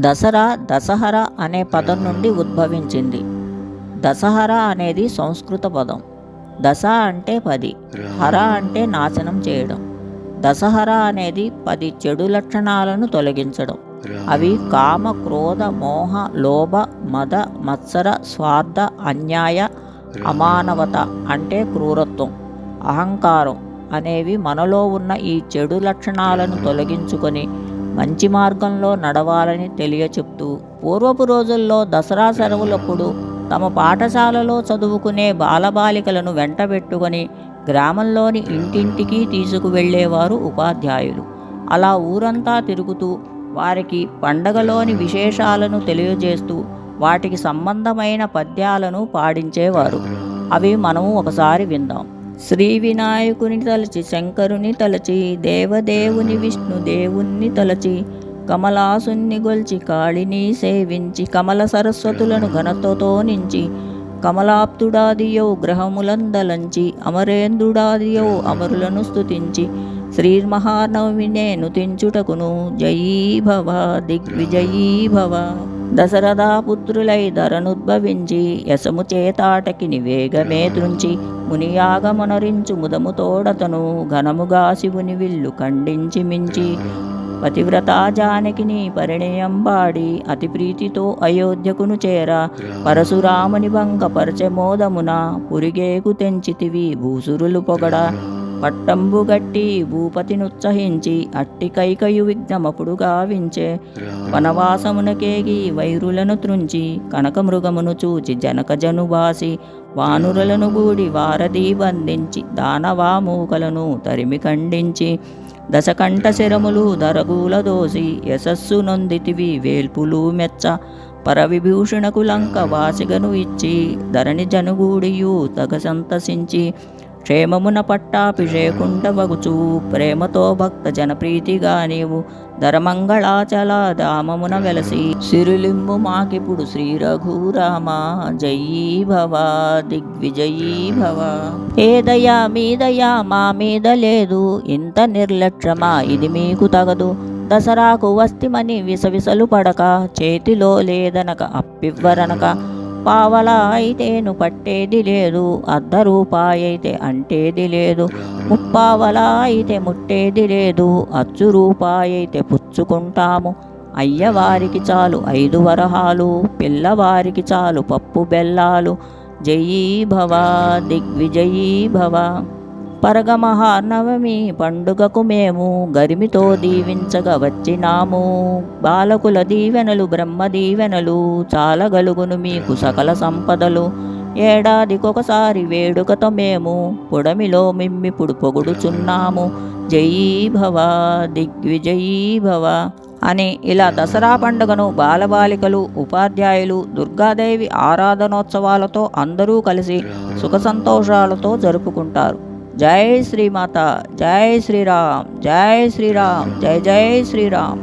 దసరా దసహర అనే పదం నుండి ఉద్భవించింది. దసహర అనేది సంస్కృత పదం. దశ అంటే పది హర అంటే నాశనం చేయడం. దసహర అనేది పది చెడు లక్షణాలను తొలగించడం. అవి కామ క్రోధ మోహ లోభ మద మత్సర స్వార్థ అన్యాయ అమానవత అంటే క్రూరత్వం అహంకారం అనేవి మనలో ఉన్న ఈ చెడు లక్షణాలను తొలగించుకొని మంచి మార్గంలో నడవాలని తెలియచెప్తూ పూర్వపు రోజుల్లో దసరా సెలవులప్పుడు తమ పాఠశాలలో చదువుకునే బాలబాలికలను వెంటబెట్టుకొని గ్రామంలోని ఇంటింటికి తీసుకువెళ్ళేవారు ఉపాధ్యాయులు. అలా ఊరంతా తిరుగుతూ వారికి పండగలోని విశేషాలను తెలియజేస్తూ వాటికి సంబంధమైన పద్యాలను పాడించేవారు. అవి మనము ఒకసారి విందాం. శ్రీ వినాయకుని తలచి శంకరుని తలచి దేవదేవుని విష్ణుదేవుణ్ణి తలచి కమలాసుని గొల్చి కాళిని సేవించి కమల సరస్వతులను ఘనతతో నించి కమలాప్తుడాదియో గ్రహములందలంచి అమరేంద్రుడాదియో అమరులను స్తుతించి శ్రీర్మహానవమి నేను తించుటకును జయీ భవ దిగ్విజయీ భవ దశరథా పుత్రులై ధరనుద్భవించి యశము చేతాటకిని వేగమే దృంచి మునియాగమునరించు ముదముతోడతను ఘనముగా శివుని విల్లు ఖండించి మించి పతివ్రత జానకిని పరిణయం బాడి అతి ప్రీతితో అయోధ్యకును చేర. పరశురాముని భంగ పరచమోదమున పురిగేకు తెంచితివి భూసురులు పొగడ. పట్టంబు గట్టి భూపతినుత్సహించి అట్టి కైకయు విఘ్నమపుడు గావించే. వనవాసమునకేగి వైరులను త్రుంచి కనకమృగమును చూచి జనక జనుబాసి వానురులను గూడి వారధి బంధించి దానవామూకలను తరిమి ఖండించి దశకంఠ శరములు దరగూల దోసి యశస్సు నొందితివి వేల్పులు మెచ్చ పరవిభూషణకు లంక వాసిగను ఇచ్చి ధరణి జనుగూడియు తగ సంతసించి క్షేమమున పట్టాభిషేకుండ వగుచు ప్రేమతో భక్త జనప్రీతిగా నీవు ధరమంగళాచల దామమున వెలసి. సిరులింబు మాకిప్పుడు శ్రీ రఘురామ జయీ భవ దిగ్విజయీ భవ ఏ దయా మీ దయా మా మీద లేదు. ఇంత నిర్లక్ష్యమా ఇది మీకు తగదు. దసరాకు వస్తిమని విసవిసలు పడక. చేతిలో లేదనక అప్పివ్వరనక. పావలా అయితేను పట్టేది లేదు అర్ధ రూపాయైతే అంటేది లేదు. ముప్పావలా అయితే ముట్టేది లేదు అచ్చు రూపాయైతే పుచ్చుకుంటాము. అయ్యవారికి చాలు ఐదు వరహాలు పిల్లవారికి చాలు పప్పు బెల్లాలు. జయీ భవ దిగ్విజయీ భవ పరగమహానవమి పండుగకు మేము గరిమితో దీవించగా వచ్చినాము. బాలకుల దీవెనలు బ్రహ్మ దీవెనలు చాలగలుగును మీకు సకల సంపదలు. ఏడాదికొకసారి వేడుకతో మేము పుడమిలో మిమ్మిప్పుడు పొగుడుచున్నాము. జయీ భవ దిగ్విజయీ భవ అని ఇలా దసరా పండుగను బాలబాలికలు ఉపాధ్యాయులు దుర్గాదేవి ఆరాధనోత్సవాలతో అందరూ కలిసి సుఖ సంతోషాలతో జరుపుకుంటారు. జై శ్రీమాత జై శ్రీరామ్ జై శ్రీరామ్ జై జై శ్రీరామ్.